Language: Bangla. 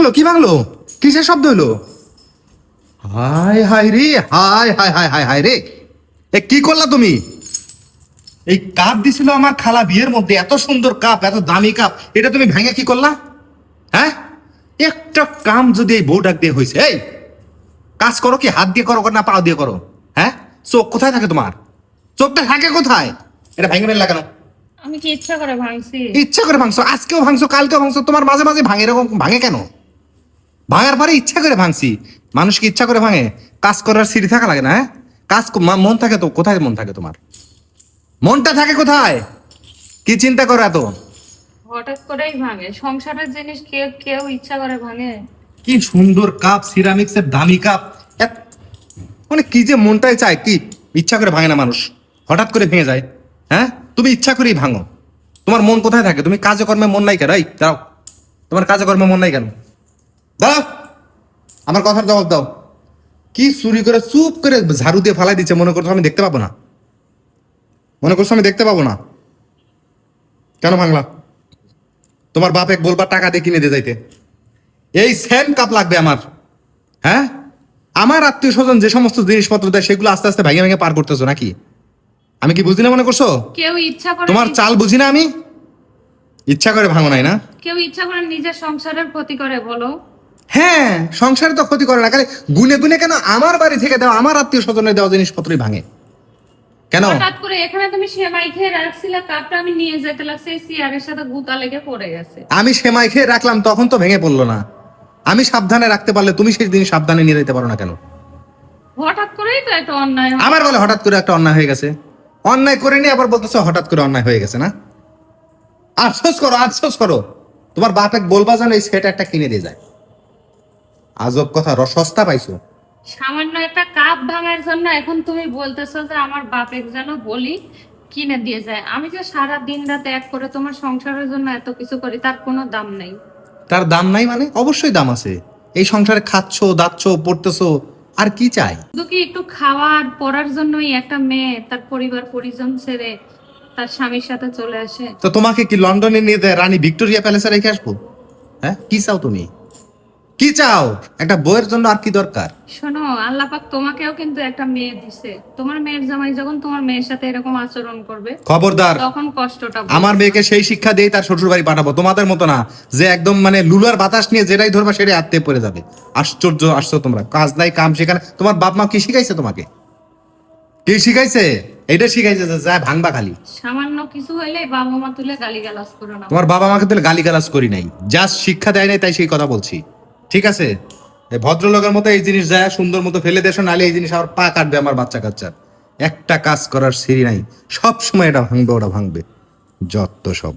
ভাঙলো কি ভাঙলো কিসের শব্দ হলো হায় হায় রে হায় হায় হায় হায় হায় রে। এ কি করলা তুমি? এই কাপ দিছিল আমার খালা বিয়ের মধ্যে এত সুন্দর কাপ এত দামি কাপ এটা তুমি ভেঙে কি করলা? হ্যাঁ? একটা কাম যদি এই বউ ডাক দিয়ে হয়েছে এই কাজ করো কি হাত দিয়ে করো না পা দিয়ে করো হ্যাঁ? চোখ কোথায় থাকে তোমার? চোখটা থাকে কোথায়? এটা ভেঙে ফেললা কেন? আমি কি ইচ্ছা করে ভাঙছি? ইচ্ছা করে ভাঙছো আজকেও ভাঙছো কালকেও ভাঙছো তোমার মাঝে মাঝে ভাঙে এরকম ভাঙে কেন? ভাঙার পরে ইচ্ছা করে ভাঙছি। মানুষ কি ইচ্ছা করে ভাঙে। কাজ করার সিঁড়ি থাকা লাগে না হ্যাঁ? কাজ মন থাকে তো কোথায় মন থাকে তোমার? মনটা থাকে কোথায়? কি চিন্তা করো এত? হঠাৎ করেই ভাঙে। সংসারের জিনিস কেউ কেউ ইচ্ছা করে ভাঙে। কি সুন্দর কাপ সিরামিক্সের দামি কাপ। মানে কি যে মনটাই চায় কি ইচ্ছা করে ভাঙে না মানুষ। হঠাৎ করে ভেঙে যায় হ্যাঁ? তুমি ইচ্ছা করেই ভাঙো। তোমার মন কোথায় থাকে? তুমি কাজে কর্মে মন নাই কেন? এই দাও তোমার কাজে কর্মে মন নাই কেন? দাও আমার কথার জবাব দাও। কি চুরি করে চুপ করে ঝাড়ু দিয়ে ফালাই দিচ্ছে? মনে করছ আমি দেখতে পাবো না? মনে করছ আমি দেখতে পাবো না? কেন ভাঙলা? তোমার বাপ এক বলবা টাকা দিয়ে কিনে দিয়ে যাইতে। এই সেম কাপ লাগবে আমার। হ্যাঁ? আমার আত্মীয় স্বজন যে সমস্ত জিনিসপত্র দেয় সেগুলো আস্তে আস্তে ভেঙে ভেঙে পার করতেছো নাকি? আমি কি বুঝি না মনে করছ? কেউ ইচ্ছা করে তোমার চাল বুঝি না আমি? ইচ্ছা করে ভাঙো নাই না? কেউ ইচ্ছা করে নিজের সংসারের ক্ষতি করে বলো। হ্যাঁ সংসারে তো ক্ষতি করে না খালি গুনে গুনে কেন আমার বাড়ি থেকে দেওয়া আমার আত্মীয় স্বজনের দেওয়া জিনিসপত্রই ভাঙে? কেন? হঠাৎ করে এখানে তুমি সেমাই খেয়ে রাখছিলে কাপটা আমি নিয়ে যেতে লাগছে এই সাথে গুতা লেগে পড়ে গেছে। আমি সেমাই খেয়ে রাখলাম তখন তো ভেঙে পড়ল না। আমি সাবধানে রাখতে পারলে তুমি সেই দিন সাবধানে নিয়ে যেতে পারো না কেন? হঠাৎ করেই তো একটা অন্যায় আমার বলে হঠাৎ করে একটা অন্যায় হয়ে গেছে। অন্যায় করে নিয়ে আবার বলতেছো হঠাৎ করে অন্যায় হয়ে গেছে না? আফসোস করো আফসোস করো। তোমার বাপ এক বলবা জানো এই সেট একটা কিনে দিয়ে যায়। আজব কথা সস্তা পাইছো। সামান্য একটা কাপ ভাঙার জন্য এখন তুমি বলতেছো যে আমার বাপের যেন বলি কিনে দিয়ে যায়। আমি যে সারা দিন রাত এক করে তোমার সংসারের জন্য এত কিছু করি তার কোনো দাম নাই। তার দাম নাই মানে? অবশ্যই দাম আছে। এই সংসারে খাচ্ছো দাচ্ছো পড়তেছো আর কি চাই? শুধু কি একটু খাওয়ার পড়ার জন্যই একটা মেয়ে তার পরিবার পরিজন ছেড়ে তার স্বামীর সাথে চলে আসে? তো তোমাকে কি লন্ডনে নিয়ে দেয় রানী ভিক্টোরিয়া প্যালেসে রেখে আসব? হ্যাঁ কি চাও তুমি? কি চাও? একটা বইয়ের জন্য আর কি দরকার? শোনো আল্লাপাক তোমাকেও কিন্তু একটা মেয়ে দিছে। তোমার মেয়ের জামাই যখন তোমার মেয়ের সাথে এরকম আচরণ করবে খবরদার। তখন কষ্টটা আমার মেয়েকে সেই শিক্ষা দিয়ে তার শ্বশুর বাড়ি পাঠাবো। তোমাদের মতো না যে একদম মানে লুলার বাতাস নিয়ে যেটাই ধরবা সেটাই আত্মে পড়ে যাবে। আশ্চর্য আসছো তোমরা। কাজ নাই কাম সেখানে। তোমার বাপ মা কি শিখাইছে তোমাকে? কি শিখাইছে? এটা শিখাইছে যে যা ভাঙবা খালি। সামান্য কিছু হইলে বাবা মা তুলে গালি গালাজ করো না। তোমার বাবা মাকে তুলে গালি করি নাই। জাস্ট শিক্ষা দেয় নাই তাই সেই কথা বলছি। ঠিক আছে? ভদ্রলোকের মতো এই জিনিস যায়, সুন্দর মতো ফেলে দেশো নালে এই জিনিস আবার পা কাটবে আমার বাচ্চা কাচ্চার। একটা কাজ করার সিঁড়ি নাই সব সময় এটা ভাঙবে, ওটা ভাঙবে। যত সব।